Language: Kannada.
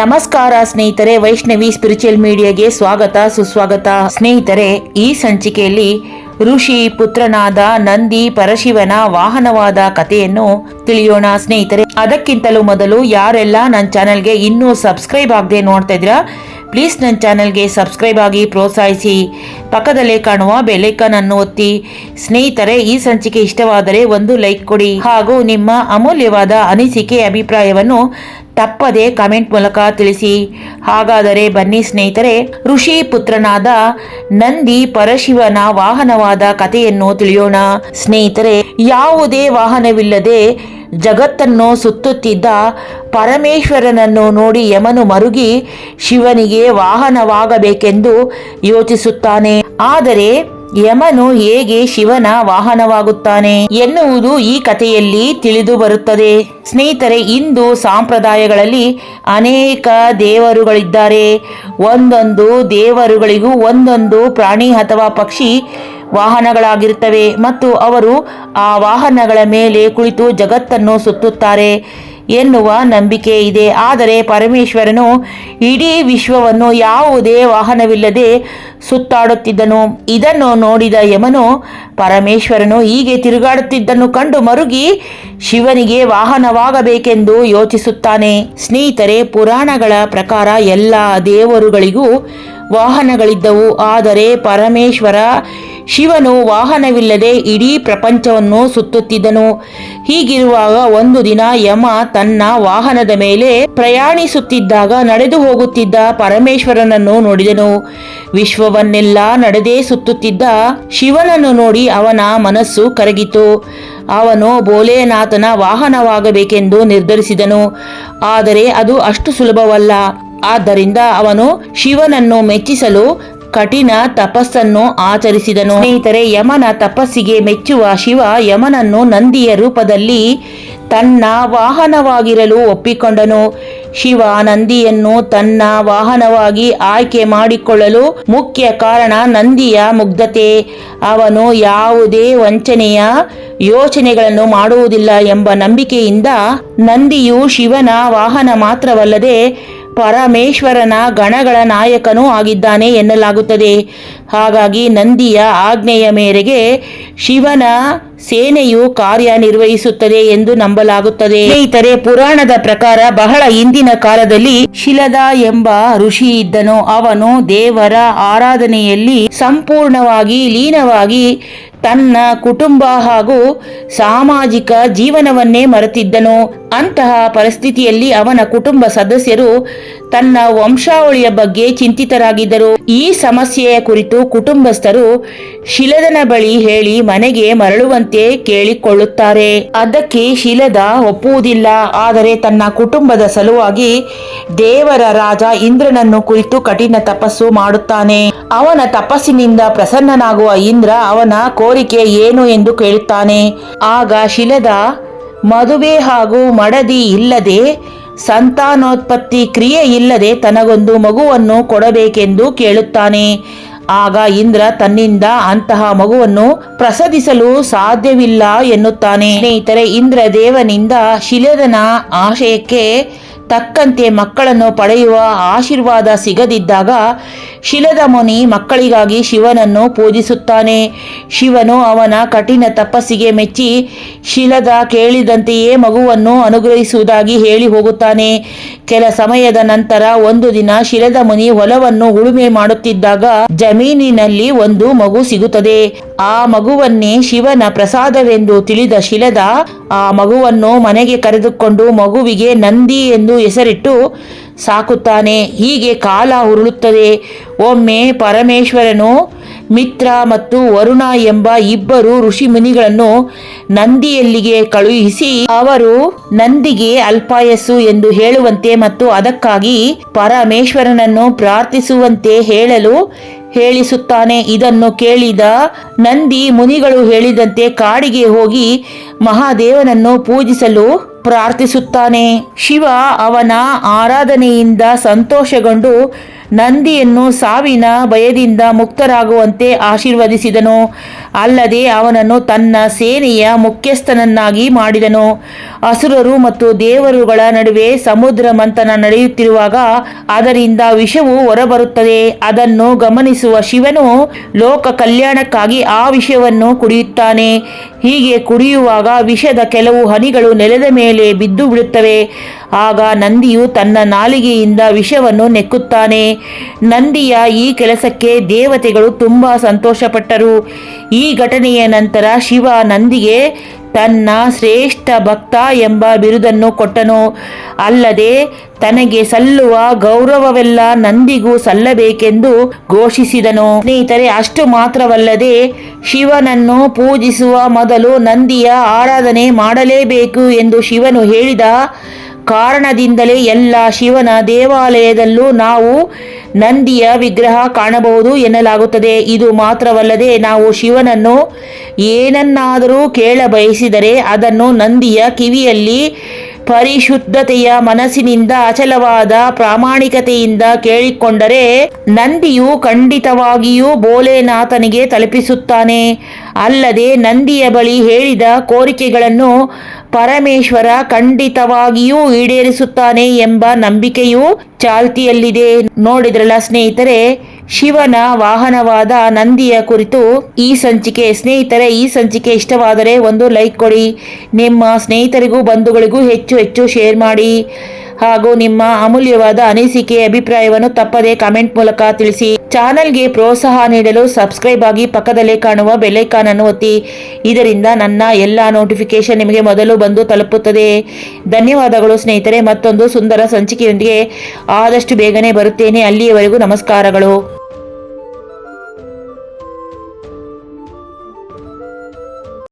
ನಮಸ್ಕಾರ ಸ್ನೇಹಿತರೆ, ವೈಷ್ಣವಿ ಸ್ಪಿರಿಚುವಲ್ ಮೀಡಿಯಾಗೆ ಸ್ವಾಗತ, ಸುಸ್ವಾಗತ. ಸ್ನೇಹಿತರೆ, ಈ ಸಂಚಿಕೆಯಲ್ಲಿ ಋಷಿ ಪುತ್ರನಾದ ನಂದಿ ಪರಶಿವನ ವಾಹನವಾದ ಕಥೆಯನ್ನು ತಿಳಿಯೋಣ ಸ್ನೇಹಿತರೆ. ಅದಕ್ಕಿಂತಲೂ ಮೊದಲು ಯಾರೆಲ್ಲ ನನ್ನ ಚಾನಲ್ಗೆ ಇನ್ನೂ ಸಬ್ಸ್ಕ್ರೈಬ್ ಆಗದೆ ನೋಡ್ತಾ ಇದ್ದೀರಾ, ಪ್ಲೀಸ್ ನನ್ನ ಚಾನೆಲ್ಗೆ ಸಬ್ಸ್ಕ್ರೈಬ್ ಆಗಿ ಪ್ರೋತ್ಸಾಹಿಸಿ. ಪಕ್ಕದಲ್ಲೇ ಕಾಣುವ ಬೆಲೈಕನ್ ಅನ್ನು ಒತ್ತಿ. ಸ್ನೇಹಿತರೆ, ಈ ಸಂಚಿಕೆ ಇಷ್ಟವಾದರೆ ಒಂದು ಲೈಕ್ ಕೊಡಿ. ಹಾಗೂ ನಿಮ್ಮ ಅಮೂಲ್ಯವಾದ ಅನಿಸಿಕೆ, ಅಭಿಪ್ರಾಯವನ್ನು ತಪ್ಪದೆ ಕಮೆಂಟ್ ಮೂಲಕ ತಿಳಿಸಿ. ಹಾಗಾದರೆ ಬನ್ನಿ ಸ್ನೇಹಿತರೆ, ಋಷಿ ಪುತ್ರನಾದ ನಂದಿ ಪರಶಿವನ ವಾಹನವಾದ ಕಥೆಯನ್ನು ತಿಳಿಯೋಣ. ಸ್ನೇಹಿತರೆ, ಯಾವುದೇ ವಾಹನವಿಲ್ಲದೆ ಜಗತ್ತನ್ನು ಸುತ್ತುತ್ತಿದ್ದ ಪರಮೇಶ್ವರನನ್ನು ನೋಡಿ ಯಮನು ಮರುಗಿ ಶಿವನಿಗೆ ವಾಹನವಾಗಬೇಕೆಂದು ಯೋಚಿಸುತ್ತಾನೆ. ಆದರೆ ಯಮನು ಹೇಗೆ ಶಿವನ ವಾಹನವಾಗುತ್ತಾನೆ ಎನ್ನುವುದು ಈ ಕಥೆಯಲ್ಲಿ ತಿಳಿದು ಬರುತ್ತದೆ. ಸ್ನೇಹಿತರೆ, ಇಂದು ಸಂಪ್ರದಾಯಗಳಲ್ಲಿ ಅನೇಕ ದೇವರುಗಳಿದ್ದಾರೆ. ಒಂದೊಂದು ದೇವರುಗಳಿಗೂ ಒಂದೊಂದು ಪ್ರಾಣಿ ಅಥವಾ ಪಕ್ಷಿ ವಾಹನಗಳಾಗಿರುತ್ತವೆ ಮತ್ತು ಅವರು ಆ ವಾಹನಗಳ ಮೇಲೆ ಕುಳಿತು ಜಗತ್ತನ್ನು ಸುತ್ತುತ್ತಾರೆ. ಎನ್ನುವ ನಂಬಿಕೆ ಇದೆ. ಆದರೆ ಪರಮೇಶ್ವರನು ಇಡೀ ವಿಶ್ವವನ್ನು ಯಾವುದೇ ವಾಹನವಿಲ್ಲದೆ ಸುತ್ತಾಡುತ್ತಿದ್ದನು. ಇದನ್ನು ನೋಡಿದ ಯಮನು, ಪರಮೇಶ್ವರನು ಹೀಗೆ ತಿರುಗಾಡುತ್ತಿದ್ದನ್ನು ಕಂಡು ಮರುಗಿ ಶಿವನಿಗೆ ವಾಹನವಾಗಬೇಕೆಂದು ಯೋಚಿಸುತ್ತಾನೆ. ಸ್ನೇಹಿತರೆ, ಪುರಾಣಗಳ ಪ್ರಕಾರ ಎಲ್ಲ ದೇವರುಗಳಿಗೂ ವಾಹನಗಳಿದ್ದವು. ಆದರೆ ಪರಮೇಶ್ವರ ಶಿವನು ವಾಹನವಿಲ್ಲದೆ ಇಡೀ ಪ್ರಪಂಚವನ್ನು ಸುತ್ತುತ್ತಿದ್ದನು. ಹೀಗಿರುವಾಗ ಒಂದು ದಿನ ಯಮ ತನ್ನ ವಾಹನದ ಮೇಲೆ ಪ್ರಯಾಣಿಸುತ್ತಿದ್ದಾಗ ನಡೆದು ಹೋಗುತ್ತಿದ್ದ ಪರಮೇಶ್ವರನನ್ನು ನೋಡಿದನು. ವಿಶ್ವವನ್ನೆಲ್ಲ ನಡೆದೇ ಸುತ್ತುತ್ತಿದ್ದ ಶಿವನನ್ನು ನೋಡಿ ಅವನ ಮನಸ್ಸು ಕರಗಿತು. ಅವನು ಭೋಲೆನಾಥನ ವಾಹನವಾಗಬೇಕೆಂದು ನಿರ್ಧರಿಸಿದನು. ಆದರೆ ಅದು ಅಷ್ಟು ಸುಲಭವಲ್ಲ. ಆದ್ದರಿಂದ ಅವನು ಶಿವನನ್ನು ಮೆಚ್ಚಿಸಲು ಕಠಿಣ ತಪಸ್ಸನ್ನು ಆಚರಿಸಿದನು. ಸ್ನೇಹಿತರೆ, ಯಮನ ತಪಸ್ಸಿಗೆ ಮೆಚ್ಚುವ ಶಿವ ಯಮನನ್ನು ನಂದಿಯ ರೂಪದಲ್ಲಿ ತನ್ನ ವಾಹನವಾಗಿರಲು ಒಪ್ಪಿಕೊಂಡನು. ಶಿವ ನಂದಿಯನ್ನು ತನ್ನ ವಾಹನವಾಗಿ ಆಯ್ಕೆ ಮಾಡಿಕೊಳ್ಳಲು ಮುಖ್ಯ ಕಾರಣ ನಂದಿಯ ಮುಗ್ಧತೆ. ಅವನು ಯಾವುದೇ ವಂಚನೆಯ ಯೋಚನೆಗಳನ್ನು ಮಾಡುವುದಿಲ್ಲ ಎಂಬ ನಂಬಿಕೆಯಿಂದ ನಂದಿಯು ಶಿವನ ವಾಹನ ಮಾತ್ರವಲ್ಲದೆ ಪರಮೇಶ್ವರನ ಗಣಗಳ ನಾಯಕನೂ ಆಗಿದ್ದಾನೆ ಎನ್ನಲಾಗುತ್ತದೆ. ಹಾಗಾಗಿ ನಂದಿಯ ಆಜ್ಞೆಯ ಮೇರೆಗೆ ಶಿವನ ಸೇನೆಯು ಕಾರ್ಯನಿರ್ವಹಿಸುತ್ತದೆ ಎಂದು ನಂಬಲಾಗುತ್ತದೆ. ಸ್ನೇಹಿತರೆ, ಪುರಾಣದ ಪ್ರಕಾರ ಬಹಳ ಹಿಂದಿನ ಕಾಲದಲ್ಲಿ ಶಿಲದ ಎಂಬ ಋಷಿ ಇದ್ದನು. ಅವನು ದೇವರ ಆರಾಧನೆಯಲ್ಲಿ ಸಂಪೂರ್ಣವಾಗಿ ಲೀನವಾಗಿ ತನ್ನ ಕುಟುಂಬ ಹಾಗೂ ಸಾಮಾಜಿಕ ಜೀವನವನ್ನೇ ಮರೆತಿದ್ದನು. ಅಂತಹ ಪರಿಸ್ಥಿತಿಯಲ್ಲಿ ಅವನ ಕುಟುಂಬ ಸದಸ್ಯರು ತನ್ನ ವಂಶಾವಳಿಯ ಬಗ್ಗೆ ಚಿಂತಿತರಾಗಿದ್ದರು. ಈ ಸಮಸ್ಯೆಯ ಕುರಿತು ಕುಟುಂಬಸ್ಥರು ಶಿಲದನ ಬಳಿ ಹೇಳಿ ಮನೆಗೆ ಮರಳುವಂತೆ ಕೇಳಿಕೊಳ್ಳುತ್ತಾರೆ. ಅದಕ್ಕೆ ಶಿಲದ ಒಪ್ಪುವುದಿಲ್ಲ. ಆದರೆ ತನ್ನ ಕುಟುಂಬದ ಸಲುವಾಗಿ ದೇವರ ರಾಜ ಇಂದ್ರನನ್ನು ಕುರಿತು ಕಠಿಣ ತಪಸ್ಸು ಮಾಡುತ್ತಾನೆ. ಅವನ ತಪಸ್ಸಿನಿಂದ ಪ್ರಸನ್ನನಾಗುವ ಇಂದ್ರ ಅವನ ಕೋರಿಕೆ ಏನು ಎಂದು ಕೇಳುತ್ತಾನೆ. ಆಗ ಶಿಲದ ಮದುವೆ ಹಾಗೂ ಮಡದಿ ಇಲ್ಲದೆ ಸಂತಾನೋತ್ಪತ್ತಿ ಕ್ರಿಯೆ ಇಲ್ಲದೆ ತನಗೊಂದು ಮಗುವನ್ನು ಕೊಡಬೇಕೆಂದು ಕೇಳುತ್ತಾನೆ. ಆಗ ಇಂದ್ರ ತನ್ನಿಂದ ಅಂತಹ ಮಗುವನ್ನು ಪ್ರಸದಿಸಲು ಸಾಧ್ಯವಿಲ್ಲ ಎನ್ನುತ್ತಾನೆ. ಸ್ನೇಹಿತರೆ ಇಂದ್ರ ದೇವನಿಂದ ಶಿಲೆದನ ಆಶಯಕ್ಕೆ ತಕ್ಕಂತೆ ಮಕ್ಕಳನ್ನು ಪಡೆಯುವ ಆಶೀರ್ವಾದ ಸಿಗದಿದ್ದಾಗ ಶಿಲದ ಮುನಿ ಮಕ್ಕಳಿಗಾಗಿ ಶಿವನನ್ನು ಪೂಜಿಸುತ್ತಾನೆ. ಶಿವನು ಅವನ ಕಠಿಣ ತಪಸ್ಸಿಗೆ ಮೆಚ್ಚಿ ಶಿಲದ ಕೇಳಿದಂತೆಯೇ ಮಗುವನ್ನು ಅನುಗ್ರಹಿಸುವುದಾಗಿ ಹೇಳಿ ಹೋಗುತ್ತಾನೆ. ಕೆಲ ಸಮಯದ ನಂತರ ಒಂದು ದಿನ ಶಿಲದ ಮುನಿ ಹೊಲವನ್ನು ಉಳುಮೆ ಮಾಡುತ್ತಿದ್ದಾಗ ಜಮೀನಿನಲ್ಲಿ ಒಂದು ಮಗು ಸಿಗುತ್ತದೆ. ಆ ಮಗುವನ್ನೇ ಶಿವನ ಪ್ರಸಾದವೆಂದು ತಿಳಿದ ಶಿಲದ ಆ ಮಗುವನ್ನು ಮನೆಗೆ ಕರೆದುಕೊಂಡು ಮಗುವಿಗೆ ನಂದಿ ಎಂದು ಹೆಸರಿಟ್ಟು ಸಾಕುತ್ತಾನೆ. ಹೀಗೆ ಕಾಲ ಉರುಳುತ್ತದೆ. ಒಮ್ಮೆ ಪರಮೇಶ್ವರನು ಮಿತ್ರ ಮತ್ತು ವರುಣ ಎಂಬ ಇಬ್ಬರು ಋಷಿ ಮುನಿಗಳನ್ನು ನಂದಿಯಲ್ಲಿಗೆ ಕಳುಹಿಸಿ, ಅವರು ನಂದಿಗೆ ಅಲ್ಪಾಯಸ್ಸು ಎಂದು ಹೇಳುವಂತೆ ಮತ್ತು ಅದಕ್ಕಾಗಿ ಪರಮೇಶ್ವರನನ್ನು ಪ್ರಾರ್ಥಿಸುವಂತೆ ಹೇಳಲು ಹೇಳಿಸುತ್ತಾನೆ. ಇದನ್ನು ಕೇಳಿದ ನಂದಿ ಮುನಿಗಳು ಹೇಳಿದಂತೆ ಕಾಡಿಗೆ ಹೋಗಿ ಮಹಾದೇವನನ್ನು ಪೂಜಿಸಲು ಪ್ರಾರ್ಥಿಸುತ್ತಾನೆ. ಶಿವ ಅವನ ಆರಾಧನೆಯಿಂದ ಸಂತೋಷಗೊಂಡು ನಂದಿಯನ್ನು ಸಾವಿನ ಭಯದಿಂದ ಮುಕ್ತರಾಗುವಂತೆ ಆಶೀರ್ವದಿಸಿದನು. ಅಲ್ಲದೆ ಅವನನ್ನು ತನ್ನ ಸೇನೆಯ ಮುಖ್ಯಸ್ಥನನ್ನಾಗಿ ಮಾಡಿದನು. ಅಸುರರು ಮತ್ತು ದೇವರುಗಳ ನಡುವೆ ಸಮುದ್ರ ಮಂಥನ ನಡೆಯುತ್ತಿರುವಾಗ ಅದರಿಂದ ವಿಷವು ಹೊರಬರುತ್ತದೆ. ಅದನ್ನು ಗಮನಿಸುವ ಶಿವನು ಲೋಕ ಕಲ್ಯಾಣಕ್ಕಾಗಿ ಆ ವಿಷವನ್ನು ಕುಡಿಯುತ್ತಾನೆ. ಹೀಗೆ ಕುಡಿಯುವಾಗ ವಿಷದ ಕೆಲವು ಹನಿಗಳು ನೆಲದ ಮೇಲೆ ಬಿದ್ದು ಬಿಡುತ್ತವೆ ಆಗ ನಂದಿಯು ತನ್ನ ನಾಲಿಗೆಯಿಂದ ವಿಷವನ್ನು ನೆಕ್ಕುತ್ತಾನೆ. ನಂದಿಯ ಈ ಕೆಲಸಕ್ಕೆ ದೇವತೆಗಳು ತುಂಬ ಸಂತೋಷಪಟ್ಟರು. ಈ ಘಟನೆಯ ನಂತರ ಶಿವ ನಂದಿಗೆ ತನ್ನ ಶ್ರೇಷ್ಠ ಭಕ್ತ ಎಂಬ ಬಿರುದನ್ನು ಕೊಟ್ಟನು. ಅಲ್ಲದೆ ತನಗೆ ಸಲ್ಲುವ ಗೌರವವೆಲ್ಲ ನಂದಿಗೂ ಸಲ್ಲಬೇಕೆಂದು ಘೋಷಿಸಿದನು. ಸ್ನೇಹಿತರೆ, ಅಷ್ಟು ಮಾತ್ರವಲ್ಲದೆ ಶಿವನನ್ನು ಪೂಜಿಸುವ ಮೊದಲು ನಂದಿಯ ಆರಾಧನೆ ಮಾಡಲೇಬೇಕು ಎಂದು ಶಿವನು ಹೇಳಿದ ಕಾರಣದಿಂದಲೇ ಎಲ್ಲ ಶಿವನ ದೇವಾಲಯದಲ್ಲೂ ನಾವು ನಂದಿಯ ವಿಗ್ರಹ ಕಾಣಬಹುದು ಎನ್ನಲಾಗುತ್ತದೆ. ಇದು ಮಾತ್ರವಲ್ಲದೆ ನಾವು ಶಿವನನ್ನು ಏನನ್ನಾದರೂ ಕೇಳ ಬಯಸಿದರೆ ಅದನ್ನು ನಂದಿಯ ಕಿವಿಯಲ್ಲಿ ಪರಿಶುದ್ಧತೆಯ ಮನಸ್ಸಿನಿಂದ, ಅಚಲವಾದ ಪ್ರಾಮಾಣಿಕತೆಯಿಂದ ಕೇಳಿಕೊಂಡರೆ ನಂದಿಯು ಖಂಡಿತವಾಗಿಯೂ ಭೋಲೆನಾಥನಿಗೆ ತಲುಪಿಸುತ್ತಾನೆ. ಅಲ್ಲದೆ ನಂದಿಯ ಬಳಿ ಹೇಳಿದ ಕೋರಿಕೆಗಳನ್ನು ಪರಮೇಶ್ವರ ಖಂಡಿತವಾಗಿಯೂ ಈಡೇರಿಸುತ್ತಾನೆ ಎಂಬ ನಂಬಿಕೆಯೂ ಚಾಲ್ತಿಯಲ್ಲಿದೆ. ನೋಡಿದ್ರಲ್ಲ ಸ್ನೇಹಿತರೆ, ಶಿವನ ವಾಹನವಾದ ನಂದಿಯ ಕುರಿತು ಈ ಸಂಚಿಕೆ. ಸ್ನೇಹಿತರೆ, ಈ ಸಂಚಿಕೆ ಇಷ್ಟವಾದರೆ ಒಂದು ಲೈಕ್ ಕೊಡಿ. ನಿಮ್ಮ ಸ್ನೇಹಿತರಿಗೂ, ಬಂಧುಗಳಿಗೂ ಹೆಚ್ಚು ಹೆಚ್ಚು ಶೇರ್ ಮಾಡಿ. ಹಾಗೂ ನಿಮ್ಮ ಅಮೂಲ್ಯವಾದ ಅನಿಸಿಕೆ, ಅಭಿಪ್ರಾಯವನ್ನು ತಪ್ಪದೇ ಕಾಮೆಂಟ್ ಮೂಲಕ ತಿಳಿಸಿ. ಚಾನೆಲ್ಗೆ ಪ್ರೋತ್ಸಾಹ ನೀಡಲು ಸಬ್ಸ್ಕ್ರೈಬ್ ಆಗಿ ಪಕ್ಕದಲ್ಲೇ ಕಾಣುವ ಬೆಲ್ಲೈಕಾನ್ ಅನ್ನು ಒತ್ತಿ. ಇದರಿಂದ ನನ್ನ ಎಲ್ಲ ನೋಟಿಫಿಕೇಶನ್ ನಿಮಗೆ ಮೊದಲು ಬಂದು ತಲುಪುತ್ತದೆ. ಧನ್ಯವಾದಗಳು ಸ್ನೇಹಿತರೆ, ಮತ್ತೊಂದು ಸುಂದರ ಸಂಚಿಕೆಯೊಂದಿಗೆ ಆದಷ್ಟು ಬೇಗನೆ ಬರುತ್ತೇನೆ. ಅಲ್ಲಿಯವರೆಗೂ ನಮಸ್ಕಾರಗಳು.